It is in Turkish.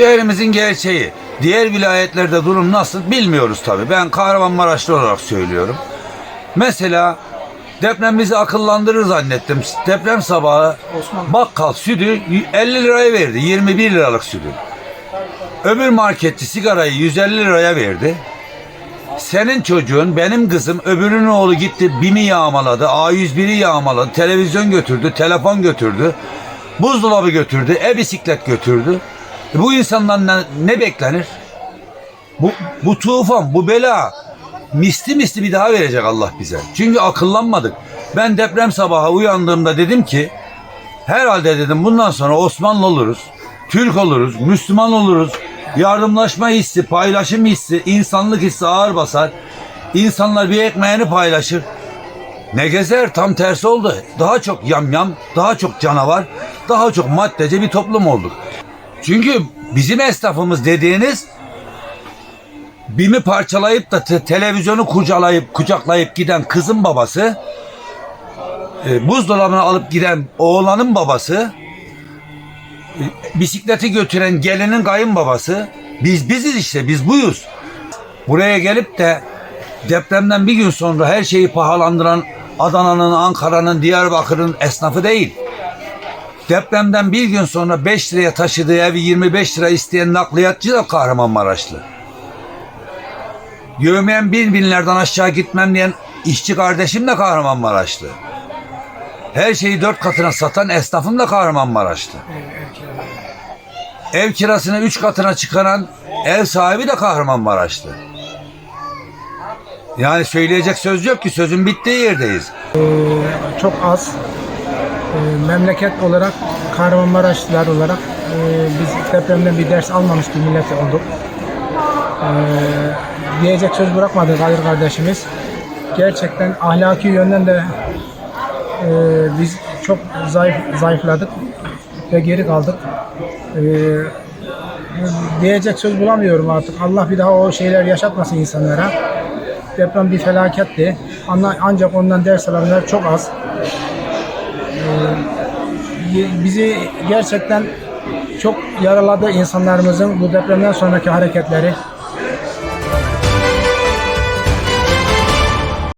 Şehrimizin gerçeği. Diğer vilayetlerde durum nasıl bilmiyoruz tabii. Ben Kahramanmaraşlı olarak söylüyorum. Mesela deprem bizi akıllandırır zannettim. Deprem sabahı bakkal sütü 50 liraya verdi. 21 liralık sütü. Öbür marketçi sigarayı 150 liraya verdi. Senin çocuğun, benim kızım, öbürünün oğlu gitti BİM'i yağmaladı, A101'i yağmaladı, televizyon götürdü, telefon götürdü, buzdolabı götürdü, e-bisiklet götürdü. E Bu insandan ne, ne beklenir? Bu, bu tufan, bu bela misli misli bir daha verecek Allah bize. Çünkü akıllanmadık. Ben deprem sabahı uyandığımda dedim ki herhalde dedim bundan sonra Osmanlı oluruz, Türk oluruz, Müslüman oluruz. Yardımlaşma hissi, paylaşım hissi, insanlık hissi ağır basar. İnsanlar bir ekmeğini paylaşır. Ne gezer tam tersi oldu. Daha çok yamyam, daha çok canavar, daha çok maddece bir toplum olduk. Çünkü bizim esnafımız dediğiniz BİM'i parçalayıp da te- televizyonu kucalayıp kucaklayıp giden kızın babası, e, buzdolabını alıp giden oğlanın babası, e, bisikleti götüren gelinin kayınbabası, biz biziz işte, biz buyuz. Buraya gelip de depremden bir gün sonra her şeyi pahalandıran Adana'nın, Ankara'nın, Diyarbakır'ın esnafı değil. Depremden bir gün sonra 5 liraya taşıdığı evi 25 lira isteyen nakliyatçı da Kahramanmaraşlı. Yövmeyen bin binlerden aşağı gitmem diyen işçi kardeşim de Kahramanmaraşlı. Her şeyi dört katına satan esnafım da Kahramanmaraşlı. Ev kirasını üç katına çıkaran ev sahibi de Kahramanmaraşlı. Yani söyleyecek söz yok ki sözün bittiği yerdeyiz. çok az. Ee, memleket olarak Kahramanmaraşlılar olarak e, biz depremden bir ders almamış bir millet olduk. Ee, diyecek söz bırakmadı Kadir kardeşimiz. Gerçekten ahlaki yönden de e, biz çok zayıf zayıfladık ve geri kaldık. Ee, diyecek söz bulamıyorum artık. Allah bir daha o şeyler yaşatmasın insanlara. Deprem bir felaketti. Ancak ondan ders alanlar çok az. Ye- bizi gerçekten çok yaraladı insanlarımızın bu depremden sonraki hareketleri.